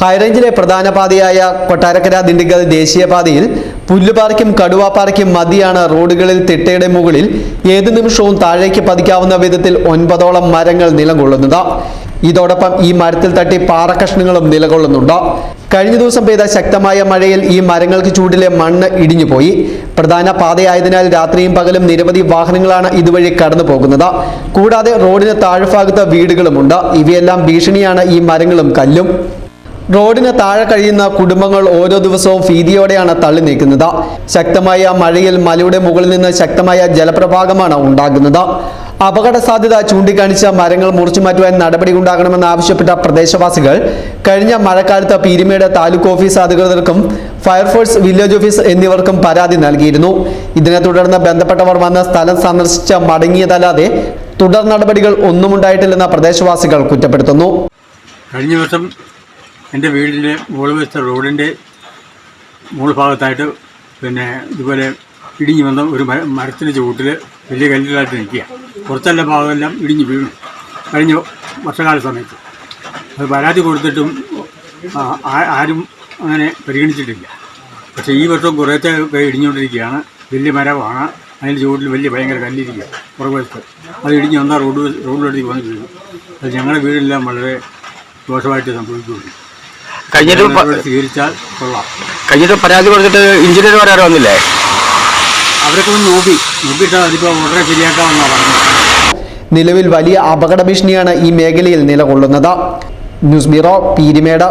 ഹൈറേഞ്ചിലെ പ്രധാന പാതയായ കൊട്ടാരക്കര ദിണ്ടിഗൽ ദേശീയപാതയിൽ പുല്ലുപാറയ്ക്കും കടുവാപ്പാറയ്ക്കും മതിയാണ് റോഡുകളിൽ തിട്ടയുടെ മുകളിൽ ഏതു നിമിഷവും താഴേക്ക് പതിക്കാവുന്ന വിധത്തിൽ ഒൻപതോളം മരങ്ങൾ നിലകൊള്ളുന്നത് ഇതോടൊപ്പം ഈ മരത്തിൽ തട്ടി പാറക്കഷ്ണങ്ങളും നിലകൊള്ളുന്നുണ്ട്. കഴിഞ്ഞ ദിവസം പെയ്ത ശക്തമായ മഴയിൽ ഈ മരങ്ങൾക്ക് ചൂടിലെ മണ്ണ് ഇടിഞ്ഞുപോയി. പ്രധാന പാതയായതിനാൽ രാത്രിയും പകലും നിരവധി വാഹനങ്ങളാണ് ഇതുവഴി കടന്നു പോകുന്നത് കൂടാതെ റോഡിന് താഴ്ഭാഗത്ത് വീടുകളുമുണ്ട്. ഇവയെല്ലാം ഭീഷണിയാണ് ഈ മരങ്ങളും കല്ലും. റോഡിന് താഴെ കഴിയുന്ന കുടുംബങ്ങൾ ഓരോ ദിവസവും ഭീതിയോടെയാണ് തള്ളി നീക്കുന്നത്. ശക്തമായ മഴയിൽ മലയുടെ മുകളിൽ നിന്ന് ശക്തമായ ജലപ്രഭാഗമാണ് ഉണ്ടാകുന്നത്. അപകട സാധ്യത ചൂണ്ടിക്കാണിച്ച മരങ്ങൾ മുറിച്ചു മാറ്റുവാൻ നടപടി ഉണ്ടാകണമെന്ന് ആവശ്യപ്പെട്ട പ്രദേശവാസികൾ കഴിഞ്ഞ മഴക്കാലത്ത് പീരുമേട് താലൂക്ക് ഓഫീസ് അധികൃതർക്കും ഫയർഫോഴ്സ് വില്ലേജ് ഓഫീസ് എന്നിവർക്കും പരാതി നൽകിയിരുന്നു. ഇതിനെ തുടർന്ന് ബന്ധപ്പെട്ടവർ വന്ന സ്ഥലം സന്ദർശിച്ച മടങ്ങിയതല്ലാതെ തുടർ നടപടികൾ ഒന്നും ഉണ്ടായിട്ടില്ലെന്ന് പ്രദേശവാസികൾ കുറ്റപ്പെടുത്തുന്നു. കഴിഞ്ഞ വർഷം എന്റെ വീടിന്റെ മുകൾ വശത്തെ റോഡിന്റെ മുകൾ ഭാഗത്തായിട്ട് പിന്നെ ഇതുപോലെ ഇടിഞ്ഞു വന്ന ഒരു മര മരത്തിന്റെ ചുവട്ടിൽ വലിയ കല്ലുകളായിട്ട് നിൽക്കുക. പുറത്തെല്ലാം ഭാഗമെല്ലാം ഇടിഞ്ഞു വീണു. കഴിഞ്ഞ വർഷകാല സമയത്ത്. അത് പരാതി കൊടുത്തിട്ടും ആരും അങ്ങനെ പരിഗണിച്ചിട്ടില്ല. പക്ഷേ ഈ വർഷം കുറേത്തെ ഇടിഞ്ഞുകൊണ്ടിരിക്കുകയാണ്. വലിയ മരമാണ്. അതിന്റെ ചുവട്ടിൽ വലിയ ഭയങ്കര കല്ലിരിക്കുക. പുറകുവശത്ത് അത് ഇടിഞ്ഞ് വന്നാൽ റോഡ് റോഡിലടുത്ത് വന്നിട്ടുണ്ട് അത് ഞങ്ങളുടെ വീടെല്ലാം വളരെ ദോഷമായിട്ട് സംഭവിക്കുകയുള്ളൂ കഴിഞ്ഞിട്ട് പ- സ്വീകരിച്ചാൽ കൊള്ളാം. കഴിഞ്ഞിട്ട് പരാതി കൊടുത്തിട്ട് ഇഞ്ചിനീയർ ആരും വന്നില്ലേ? അവരൊക്കെ ഒന്ന് നോക്കി. നോക്കിയിട്ട് അതിപ്പോൾ ഉടനെ ശരിയാക്കാമെന്നാണ് പറഞ്ഞത്. നിലവിൽ വലിയ അപകട ഭീഷണിയാണ് ഈ മേഖലയിൽ നിലകൊള്ളുന്നത്. News bureau Peermade.